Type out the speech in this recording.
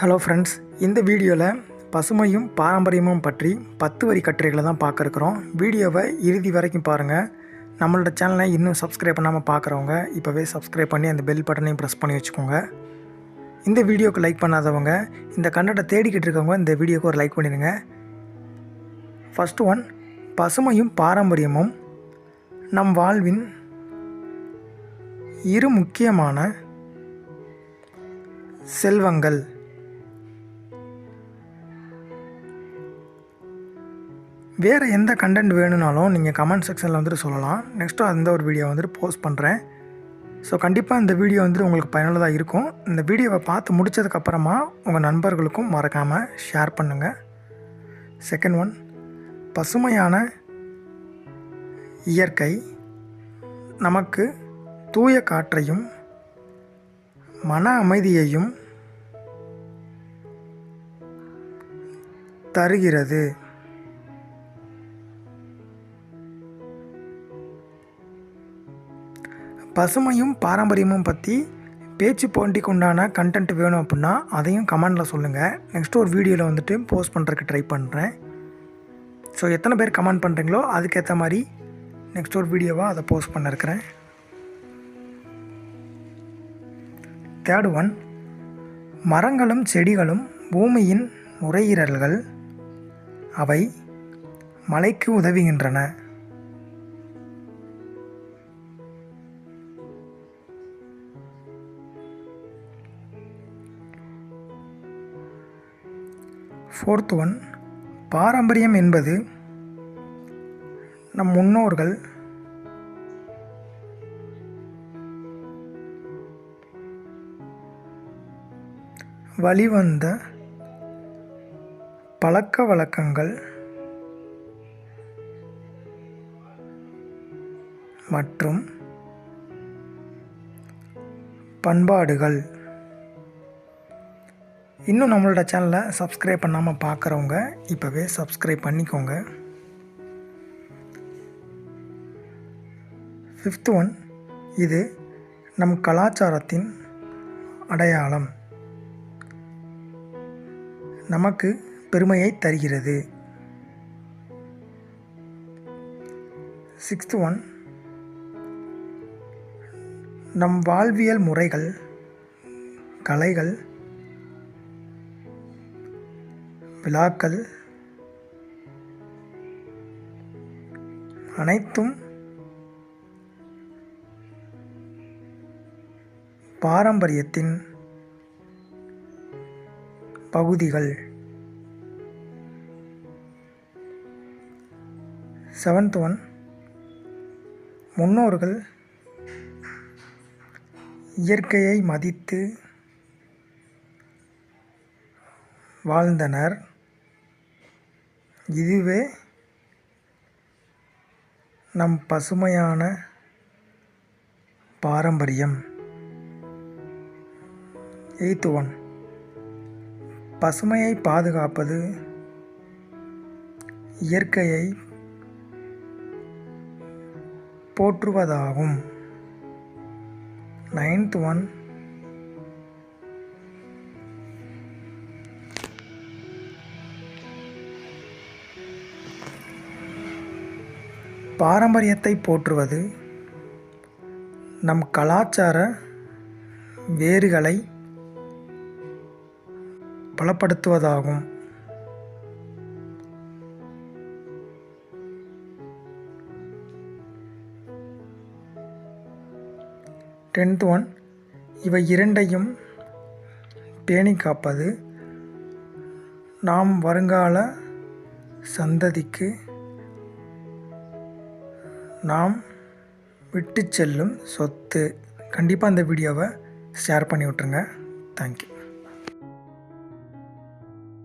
Hello friends இந்த வீடியோவில் பசுமையும் பாரம்பரியமும் பற்றி பத்து வரி கட்டுரைகளை தான் பார்க்க இருக்கிறோம் வீடியோவை இறுதி வரைக்கும் பாருங்கள் நம்மளோட சேனலை இன்னும் சப்ஸ்கிரைப் பண்ணாமல் பார்க்குறவங்க இப்போவே சப்ஸ்கிரைப் பண்ணி அந்த பெல் பட்டனையும் ப்ரெஸ் பண்ணி வச்சுக்கோங்க. இந்த வீடியோக்கு லைக் பண்ணாதவங்க இந்த கண்டத்தை தேடிக்கிட்டு இருக்கவங்க இந்த வீடியோக்கு ஒரு லைக் பண்ணிடுங்க. ஃபஸ்ட் ஒன் பசுமையும் பாரம்பரியமும் நம் வாழ்வின் இரு முக்கியமான செல்வங்கள். வேறு எந்த கண்டென்ட் வேணும்னாலும் நீங்கள் கமெண்ட் செக்ஷனில் வந்துட்டு சொல்லலாம். நெக்ஸ்ட்டு அந்த ஒரு வீடியோ வந்துட்டு போஸ்ட் பண்ணுறேன் ஸோ கண்டிப்பாக இந்த வீடியோ வந்துட்டு உங்களுக்கு பயனுள்ளதாக இருக்கும். இந்த வீடியோவை பார்த்து முடித்ததுக்கப்புறமா உங்கள் நண்பர்களுக்கும் மறக்காமல் ஷேர் பண்ணுங்கள் செகண்ட் ஒன் பசுமையான இயற்கை நமக்கு தூய காற்றையும் மன அமைதியையும் தருகிறது. பசுமையும் பாரம்பரியமும் பற்றி பேச்சு போட்டிக்கு உண்டான கண்டென்ட் வேணும் அப்படின்னா அதையும் கமெண்டில் சொல்லுங்கள் நெக்ஸ்ட் ஒரு வீடியோவில் வந்துட்டு போஸ்ட் பண்ணுறதுக்கு ட்ரை பண்ணுறேன் ஸோ எத்தனை பேர் கமெண்ட் பண்ணுறீங்களோ அதுக்கேற்ற மாதிரி நெக்ஸ்ட் ஒரு வீடியோவாக அதை போஸ்ட் பண்ணிருக்கிறேன். தேர்ட் ஒன் மரங்களும் செடிகளும் பூமியின் நுரையீரல்கள் அவை மழைக்கு உதவுகின்றன. ஃபோர்த் ஒன் பாரம்பரியம் என்பது நம் முன்னோர்கள் வழிவந்த பழக்க வழக்கங்கள் மற்றும் பண்பாடுகள். இன்னும் நம்மளோட சேனலை சப்ஸ்கிரைப் பண்ணாமல் பார்க்குறவங்க இப்போவே சப்ஸ்கிரைப் பண்ணிக்கோங்க. ஃபிஃப்த் ஒன் இது நம் கலாச்சாரத்தின் அடையாளம். நமக்கு பெருமையை தருகிறது. சிக்ஸ்த் ஒன் நம் வாழ்வியல் முறைகள் கலைகள் விழாக்கள் அனைத்தும் பாரம்பரியத்தின் பகுதிகள். செவன்த் ஒன் முன்னோர்கள் இயற்கையை மதித்து வாழ்ந்தனர். இதுவே நம் பசுமையான பாரம்பரியம். Eight one. பசுமையை பாதுகாப்பது இயற்கையை போற்றுவதாகும். Ninth one. பாரம்பரியத்தை போற்றுவது நம் கலாச்சார வேர்களை பலப்படுத்துவதாகும். டென்த் ஒன் இவை இரண்டையும் பேணி காப்பது. நாம் வருங்கால சந்ததிக்கு நாம் விட்டு செல்லும் சொத்து. கண்டிப்பாக அந்த வீடியோவை ஷேர் பண்ணி விட்ருங்க தேங்க்யூ